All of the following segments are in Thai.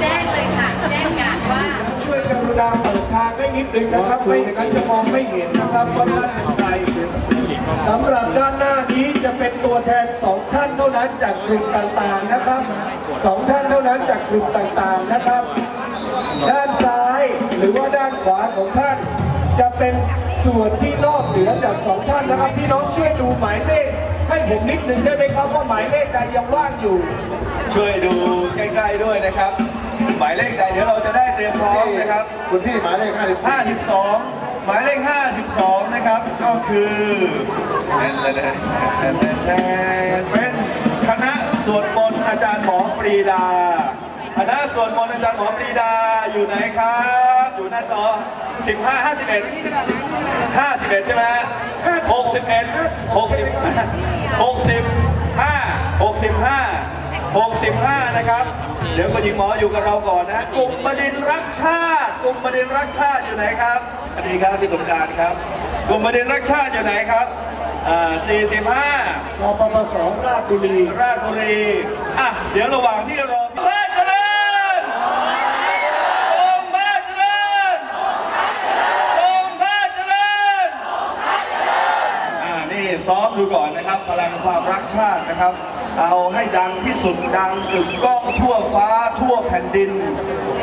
แจ้งเลยค่ะ แจ้งอย่างว่า ช่วยกรุณาเปิดทางให้นิดนึงนะครับ ไม่อย่างนั้นจะมองไม่เห็นนะครับว่าท่านเป็นใครสำหรับด้านหน้านี้จะเป็นตัวแทนสองท่านเท่านั้นจากกลุ่มต่างๆนะครับสองท่านเท่านั้นจากกลุ่มต่างๆนะครับ ด้านซ้ายหรือว่าด้านขวาของท่านจะเป็นส่วนที่นอกเหนือจากสองท่านนะครับพี่น้องช่วยดูหมายเลข ให้ผมนิดนึงได้ไหมครับว่าหมายเลขใดยังว่างอยู่ ช่วยดูใกล้ๆด้วยนะครับ หมายเลขใดเดี๋ยวเราจะได้เตรียมพร้อมนะครับ คุณพี่หมายเลข54 52หมายเลข 52 นะครับ ก็คือเป็นคณะสวดมนต์อาจารย์หมอปรีดาคณะสวดมนต์อาจารย์หมอปรีดาอยู่ไหนครับ อยู่หน้าจอ15 51 51 ใช่ไหม61 60 65 65 65 นะครับ เดี๋ยวคุณหญิงหมออยู่กับเราก่อนนะ กลุ่มบดินทร์รักชาติ กลุ่มบดินทร์รักชาติอยู่ไหนครับสวัสดีครับพี่สงกรารครับ กลุ่มบดินทร์รักชาติอยู่ไหนครับอ่า45กปปสราชบุรี ราชบุรี อะ เดี๋ยวระหว่างที่รอบ้านเจริญองค์บ้านเจริญองค์บ้านเจริญอ่า นี่ ซ้อมดูก่อนนะครับพลังความรักชาตินะครับ เอาให้ดังที่สุดดังกึกก้องทั่วฟ้าทั่วแผ่นดิน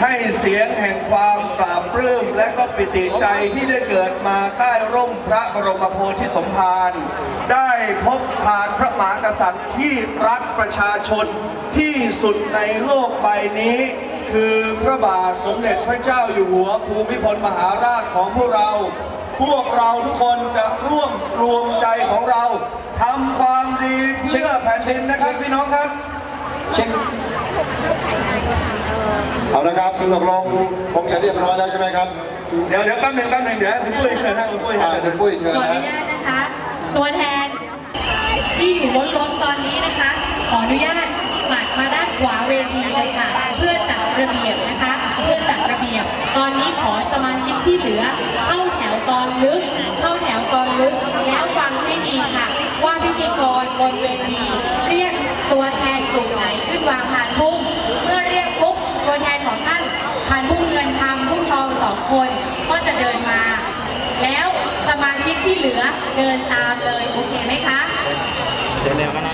ให้เสียงแห่งความปราบปลื้มและก็ปิติใจที่ได้เกิดมาใต้ร่มพระบรมโพธิสมภารได้พบผ่านพระมหากษัตริย์ที่รักประชาชนที่สุดในโลกใบนี้คือพระบาทสมเด็จพระเจ้าอยู่หัวภูมิพลมหาราชของพวกเรา พวกเราทุกคนจะร่วมรวมใจของเราทำความดีเพื่อแผ่นดินนะครับพี่น้องครับเอาละครับตกลงคงจะเรียบร้อยแล้วใช่ไหมครับเดี๋ยวเดี๋ยวแป๊บหนึงแป๊บหนึงเดี๋ยวคุณปุ้ยเชิญนะคุณปุ้ยอ่าเชิญคุณปุ้ยเชิญขออนะนุญาตนะคะ ตัวแทนที่อยู่บนรถตอนนี้นะคะ ขออนุญาตปัดมาด้านขวาเวทีเลยค่ะ เพื่อจัดระเบียบนะคะ เพื่อจัดระเบียบ ตอนนี้ขอสมาชิกที่เหลือ เข้าแถวตอนลึก เข้าแถวตอนลึก แล้วฟังให้ดีค่ะ ว่าพิธีกรบนเวที เรียกตัวแทนกลุ่มไหนขึ้นวางผ่านพุ่ง เมื่อเรียกปุ๊บตัวแทนของท่านผ่านพุ่งเงินคำพุ่งทองสอง คนก็จะเดินมา แล้วสมาชิกที่เหลือเดินตามเลย โอเคไหมคะ เดี๋ยวแนวคณะ